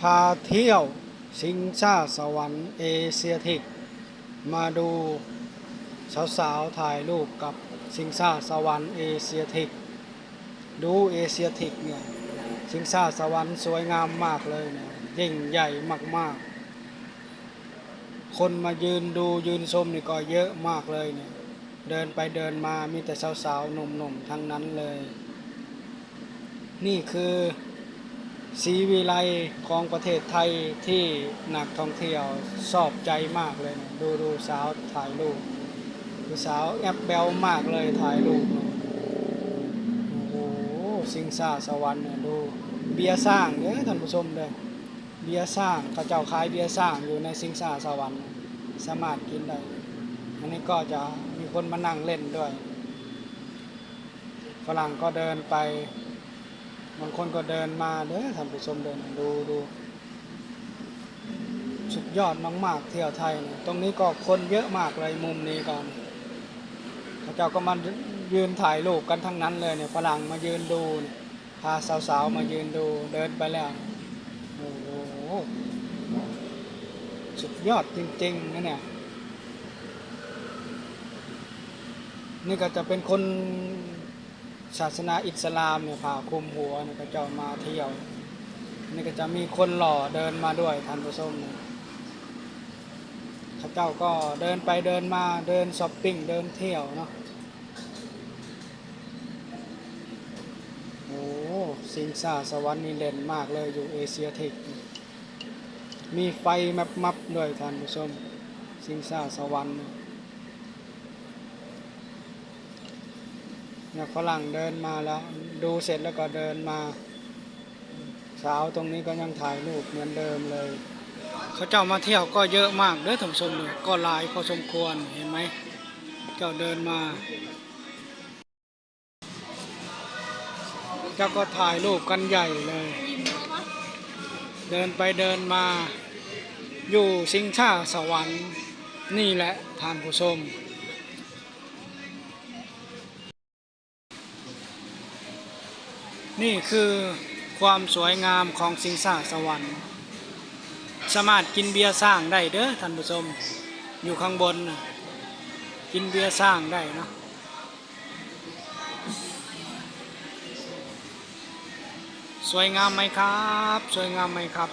พาเที่ยวสิงชาสวรรค์เอเชียทิก มาดูสาวๆถ่ายรูปกับสิงชาสวรรค์เอเชียทิก ดูเอเชียทิกเนี่ยสิงชาสวรรค์สวยงามมากเลยเนี่ยยิ่งใหญ่มากๆ คนมายืนดูยืนชมนี่ก็เยอะมากเลยเนี่ยเดินไปเดินมามีแต่สาวๆหนุ่มๆทั้งนั้นเลย นี่คือ สีวิไลของประเทศไทยที่นักท่องเที่ยวชอบใจมากเลยนะดูดูสาวถ่ายรูปดูสาวแอปเบลมากเลยถ่ายรูปโอ้โหสิงสาสวรรค์เนี่ยดูเบียร์สร้างเด้อท่านผู้ชมเด้อเบียร์สร้างเขาเจ้าขายเบียร์สร้างอยู่ในสิงสาสวรรค์สามารถกินได้อันนี้ก็จะมีคนมานั่งเล่นด้วย ฝรั่งก็เดินไป บางคนก็เดินมาเด้อท่านผู้ชมเดินดูดูสุดยอดมากๆเที่ยวไทยเนี่ยตรงนี้ก็คนเยอะมากเลยมุมนี้ก่อนเขาเจ้าก็มายืนถ่ายรูปกันทั้งนั้นเลยเนี่ยฝรั่งมายืนดูพาสาวๆมายืนดูเดินไปแล้วโอ้โหสุดยอดจริงๆนะเนี่ยนี่ก็จะเป็นคน ศาสนาอิสลามเนี่ยผ่าคลุมหัวเนี่ยก็จะมาเที่ยวนี่ก็จะมีคนหล่อเดินมาด้วยท่านผู้ชมเนี่ยข้าเจ้าก็เดินไปเดินมาเดินช้อปปิ้งเดินเที่ยวเนาะโอ้สิงสาสวรรค์นี่เด่นมากเลยอยู่เอเชียเทคมีไฟมับมับด้วยท่านผู้ชม สิงสาสวรรค์ เนี่ยฝรั่งเดินมาแล้ว ดูเสร็จแล้วก็เดินมา สาวตรงนี้ก็ยังถ่ายรูปเหมือนเดิมเลยเขาเจ้ามาเที่ยวก็เยอะมากเด้อท่านผู้ชมเลยก็หลายพอสมควรเห็นไหมเจ้าเดินมา เจ้าก็ถ่ายรูปกันใหญ่เลย เดินไปเดินมา อยู่สิงชาสวรรค์นี่แหละท่านผู้ชม นี่คือความสวยงามของสิงสาสวรรค์ สามารถกินเบียร์สร้างได้เด้อท่านผู้ชมอยู่ข้างบนนะกินเบียร์สร้างได้เนาะสวยงามไหมครับ สวยงามไหมครับ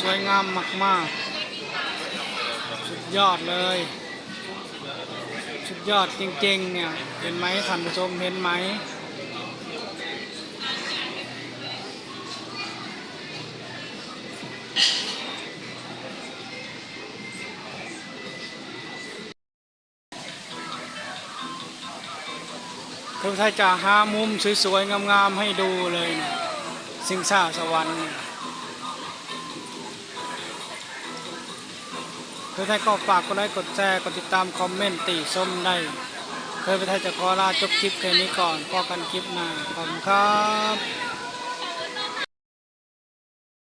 สวยงามมาก ๆ สุดยอดเลย สุดยอดจริงๆเนี่ย เห็นไหมท่านผู้ชมเห็นไหม คือถ้าจะหามุมสวยๆ งามๆ ให้ดูเลยเนี่ยสิงสาสวรรค์ เนี่ยคือถ้าก็ฝากกดไลค์กดแชร์กดติดตามคอมเมนต์ติชมได้เคยไปไทยจะขอลาจบคลิปแค่นี้ก่อนพอกันคลิปหน้าขอบคุณครับ